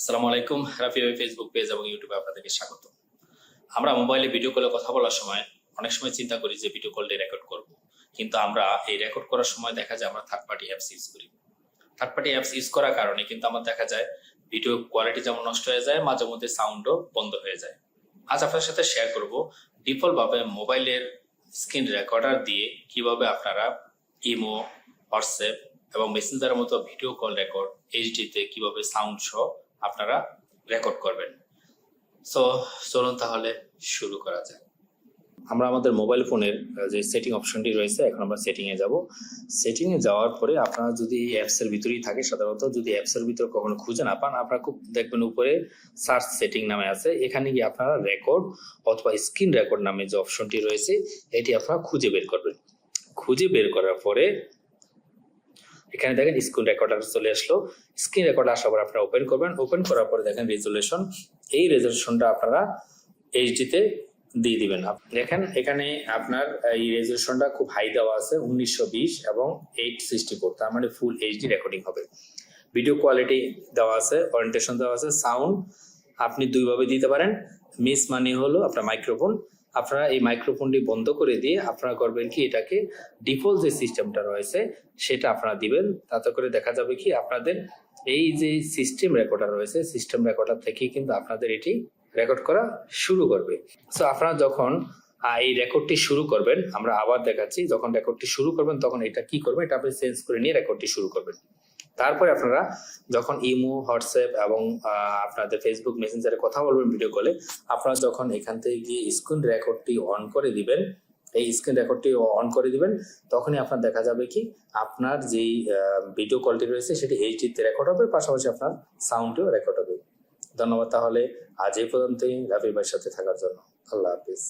আসসালামু আলাইকুম, Rafi Facebook page এবং ইউটিউবে আপনাদেরকে স্বাগত। আমরা মোবাইলে ভিডিও কলে কথা বলার সময় অনেক সময় চিন্তা করি যে ভিডিও কলটি রেকর্ড করব। কিন্তু আমরা এই রেকর্ড করার সময় দেখা যায় আমরা থার্ড পার্টি অ্যাপস ইউজ করি। থার্ড পার্টি অ্যাপস ইউজ করার কারণে কিন্তু আমার দেখা যায় ভিডিও কোয়ালিটি যেমন নষ্ট হয়ে যায়, মাঝে মধ্যে সাউন্ডও বন্ধ হয়ে যায়। আজ আপনার সাথে শেয়ার করব ডিফল্ট ভাবে মোবাইলের স্ক্রিন রেকর্ডার দিয়ে কীভাবে আপনারা ইমো হোয়াটসঅ্যাপ এবং মেসেঞ্জারের মতো ভিডিও কল রেকর্ড এইচডিতে কীভাবে সাউন্ড সহ আপনারা রেকর্ড করবেন। সো চলুন তাহলে শুরু করা যায় আমরা আমাদের মোবাইল ফোনের যে সেটিং অপশনটি রয়েছে, এখন আমরা সেটিং এ যাব। সেটিং এ যাওয়ার পরে আপনারা যদি অ্যাপস এর ভিতরেই থাকে, সাধারণত যদি অ্যাপস এর ভিতরে কখনো খুঁজে না পান, আপনারা খুব দেখবেন উপরে সার্চ সেটিং নামে আছে। এখানে গিয়ে আপনারা রেকর্ড অথবা স্ক্রিন রেকর্ড নামে যে অপশনটি রয়েছে, এটি আপনারা খুঁজে বের করবেন। খুঁজে বের করার পরে এখানে দেখেন স্ক্রিন রেকর্ডার চলে আসলো। স্ক্রিন রেকর্ড আসার পর আপনারা ওপেন করবেন। ওপেন করার পরে দেখেন রেজুলেশন এই রেজুলেশনটা আপনারা এইচডিতে দিয়ে দিবেন। দেখেন এখানে আপনার এই রেজুলেশনটা খুব হাই দেওয়া আছে, উনিশশো বিশ এবং এইট সিক্সটি ফোর তার মানে ফুল এইচডি রেকর্ডিং হবে। ভিডিও কোয়ালিটি দেওয়া আছে ওরিয়েন্টেশন দেওয়া আছে সাউন্ড আপনি দুইভাবে দিতে পারেন। মিস মানে হলো আপনার মাইক্রোফোন আপনারা এই মাইক্রোফোনটি বন্ধ করে দিয়ে আপনারা করবেন কি, এটাকে ডিফল্ট যে সিস্টেমটা রয়েছে, সেটা আপনারা দিবেন। তাতে করে দেখা যাবে কি, আপনাদের এই যে সিস্টেম রেকর্ডার রয়েছে সিস্টেম রেকর্ডার থেকেই কিন্তু আপনাদের এটি রেকর্ড করা শুরু করবে। সো আপনারা যখন এই রেকর্ডটি শুরু করবেন, আমরা আবার দেখাচ্ছি, যখন রেকর্ডটি শুরু করবেন, তখন এটা কি করবেন এটা আপনি চেঞ্জ করে নিয়ে রেকর্ডটি শুরু করবেন। তারপরে আপনারা যখন ইমো, হোয়াটসঅ্যাপ এবং আপনাদের ফেসবুক মেসেঞ্জারে কথা বলবেন ভিডিও কলে আপনারা যখন এখান থেকে গিয়ে স্ক্রিন রেকর্ডটি অন করে দিবেন, এই স্ক্রিন রেকর্ডটি অন করে দিবেন, তখনই আপনার দেখা যাবে কি, আপনার যেই ভিডিও কলটি রয়েছে সেটি এইচডিতে রেকর্ড হবে, পাশাপাশি আপনার সাউন্ডও রেকর্ড হবে। ধন্যবাদ তাহলে, আজ এই পর্যন্তই রাফি ভাইয়ের সাথে থাকার জন্য। আল্লাহ হাফিজ।